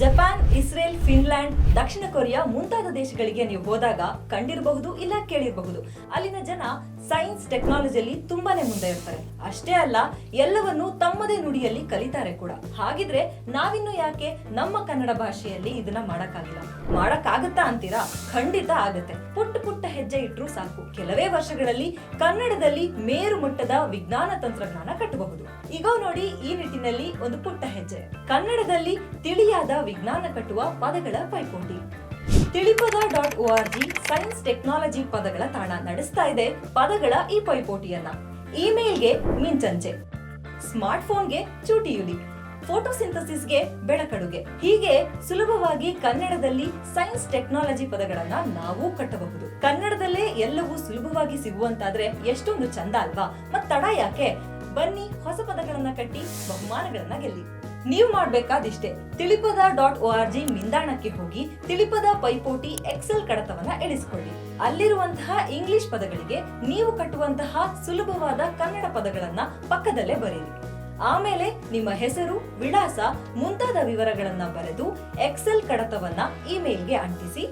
Japan, Israel, Finland, ದಕ್ಷಿಣ Korea ಮುಂತಾದ ದೇಶಗಳಿಗೆ ನೀವು ಹೋದಾಗ ಕಂಡಿರಬಹುದು ಇಲ್ಲ ಕೇಳಿರಬಹುದು. ಅಲ್ಲಿನ ಜನ ಸೈನ್ಸ್, ಟೆಕ್ನಾಲಜಿಯಲ್ಲಿ ತುಂಬಾನೇ ಮುಂದೆ ಇರ್ತಾರೆ. ಅಷ್ಟೇ ಅಲ್ಲ, ಎಲ್ಲವನ್ನು ತಮ್ಮದೇ ನುಡಿಯಲ್ಲಿ ಕಲಿತಾರೆ ಕೂಡ. ಹಾಗಿದ್ರೆ ನಾವಿನ್ನು ಯಾಕೆ ನಮ್ಮ ಕನ್ನಡ ಭಾಷೆಯಲ್ಲಿ ಇದನ್ನ ಮಾಡಕ್ಕಾಗಿಲ್ಲ? ಮಾಡಕ್ಕಾಗತ್ತಾ ಅಂತೀರಾ? ಖಂಡಿತ ಆಗತ್ತೆ. ಪುಟ್ಟ ಪುಟ್ಟ ಹೆಜ್ಜೆ ಇಟ್ರು ಸಾಕು. ಕೆಲವೇ ವರ್ಷಗಳಲ್ಲಿ ಕನ್ನಡದಲ್ಲಿ ಮೇರು ಮಟ್ಟದ ವಿಜ್ಞಾನ ತಂತ್ರಜ್ಞಾನ ಕಟ್ಟಬಹುದು. ಈಗ ನೋಡಿ ಈ ನಿಟ್ಟಿನಲ್ಲಿ ಒಂದು ಪುಟ್ಟ ಹೆಜ್ಜೆ. ಕನ್ನಡದಲ್ಲಿ ತಿಳಿಯಾದ ವಿಜ್ಞಾನ ಕಟ್ಟುವ ಪದಗಳ ಪೈಪೋಟಿ ತಿಳಿಪದ dot O R G science technology ಪದಗಳ ತಾಣ ನಡೆಸ್ತಾ ಇದೆ ಪದಗಳ ಈ ಪೈಪೋಟಿಯನ್ನ. ಇಮೇಲ್ಗೆ ಮಿಂಚಂಚೆ. ಸ್ಮಾರ್ಟ್ ಫೋನ್ಗೆ ಚೂಟಿಯುಲಿ. ಫೋಟೋಸಿಂಥಸಿಸ್ಗೆ ಬೆಳಕಡುಗೆ. ಹೀಗೆ ಸುಲಭವಾಗಿ ಕನ್ನಡದಲ್ಲಿ ಸೈನ್ಸ್ ಟೆಕ್ನಾಲಜಿ ಪದಗಳನ್ನ ನಾವು ಕಟ್ಟಬಹುದು. ಕನ್ನಡದಲ್ಲೇ ಎಲ್ಲವೂ ಸುಲಭವಾಗಿ ಸಿಗುವಂತಾದ್ರೆ ಎಷ್ಟೊಂದು ಚಂದ ಅಲ್ವಾ? ಮತ್ ತಡ ಯಾಕೆ? ಬನ್ನಿ ಹೊಸ ಪದಗಳನ್ನ ಕಟ್ಟಿ ಬಹುಮಾನಗಳನ್ನ ಗೆಲ್ಲಿ. ನೀವು ಮಾಡಬೇಕಾದಿಷ್ಟೇ ತಿಳಿಪದ ಡಾಟ್ ಒ ಆರ್ ಜಿ ನಿಲ್ದಾಣಕ್ಕೆ ಹೋಗಿ ತಿಳಿಪದ ಪೈಪೋಟಿ ಎಕ್ಸೆಲ್ ಕಡತವನ್ನ ಎಣಿಸಿಕೊಳ್ಳಿ. ಅಲ್ಲಿರುವಂತಹ ಇಂಗ್ಲಿಷ್ ಪದಗಳಿಗೆ ನೀವು ಕಟ್ಟುವಂತಹ ಸುಲಭವಾದ ಕನ್ನಡ ಪದಗಳನ್ನ ಪಕ್ಕದಲ್ಲೇ ಬರೆಯಿರಿ. ಆಮೇಲೆ ನಿಮ್ಮ ಹೆಸರು, ವಿಳಾಸ ಮುಂತಾದ ವಿವರಗಳನ್ನ ಬರೆದು ಎಕ್ಸೆಲ್ ಕಡತವನ್ನ ಇಮೇಲ್ಗೆ ಅಂಟಿಸಿ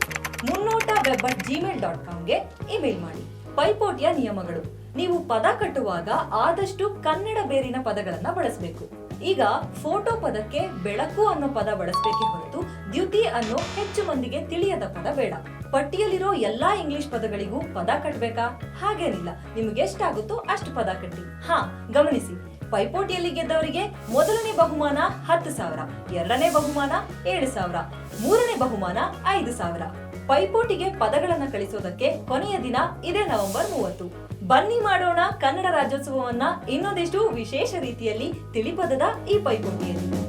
ಮುನ್ನೋಟ ವೆಬ್ ಅಟ್ ಜಿಮೇಲ್ ಡಾಟ್ ಕಾಮ್ಗೆ ಇಮೇಲ್ ಮಾಡಿ. ಪೈಪೋಟಿಯ ನಿಯಮಗಳು. ನೀವು ಪದ ಕಟ್ಟುವಾಗ ಆದಷ್ಟು ಕನ್ನಡ ಬೇರಿನ ಪದಗಳನ್ನ ಬಳಸಬೇಕು. ಈಗ ಫೋಟೋ ಪದಕ್ಕೆ ಬೆಳಕು ಅನ್ನೋ ಪದ ಬಳಸಬೇಕೇ ಹೊರತು ದ್ಯುತಿ ಅನ್ನೋ ಹೆಚ್ಚು ಮಂದಿಗೆ ತಿಳಿಯದ ಪದ ಬೇಡ. ಪಟ್ಟಿಯಲ್ಲಿರೋ ಎಲ್ಲಾ ಇಂಗ್ಲಿಷ್ ಪದಗಳಿಗೂ ಪದ ಕಟ್ಬೇಕಾ? ಹಾಗೇನಿಲ್ಲ. ನಿಮ್ಗೆ ಎಷ್ಟಾಗುತ್ತೋ ಅಷ್ಟು ಪದ ಕಟ್ಟಿ. ಹಾ, ಗಮನಿಸಿ. ಪೈಪೋಟಿಯಲ್ಲಿ ಗೆದ್ದವರಿಗೆ ಮೊದಲನೇ ಬಹುಮಾನ ಹತ್ತು ಸಾವಿರ, ಎರಡನೇ ಬಹುಮಾನ ಏಳು ಸಾವಿರ, ಮೂರನೇ ಬಹುಮಾನ ಐದು ಸಾವಿರ. ಪೈಪೋಟಿಗೆ ಪದಗಳನ್ನು ಕಳಿಸೋದಕ್ಕೆ ಕೊನೆಯ ದಿನ ಇದೇ ನವೆಂಬರ್ ಮೂವತ್ತು. ಬನ್ನಿ ಮಾಡೋಣ ಕನ್ನಡ ರಾಜ್ಯೋತ್ಸವವನ್ನ ಇನ್ನೊಂದಿಷ್ಟು ವಿಶೇಷ ರೀತಿಯಲ್ಲಿ ತಿಳಿಪದದ ಈ ಪೈಪೋಟಿಯಲ್ಲಿ.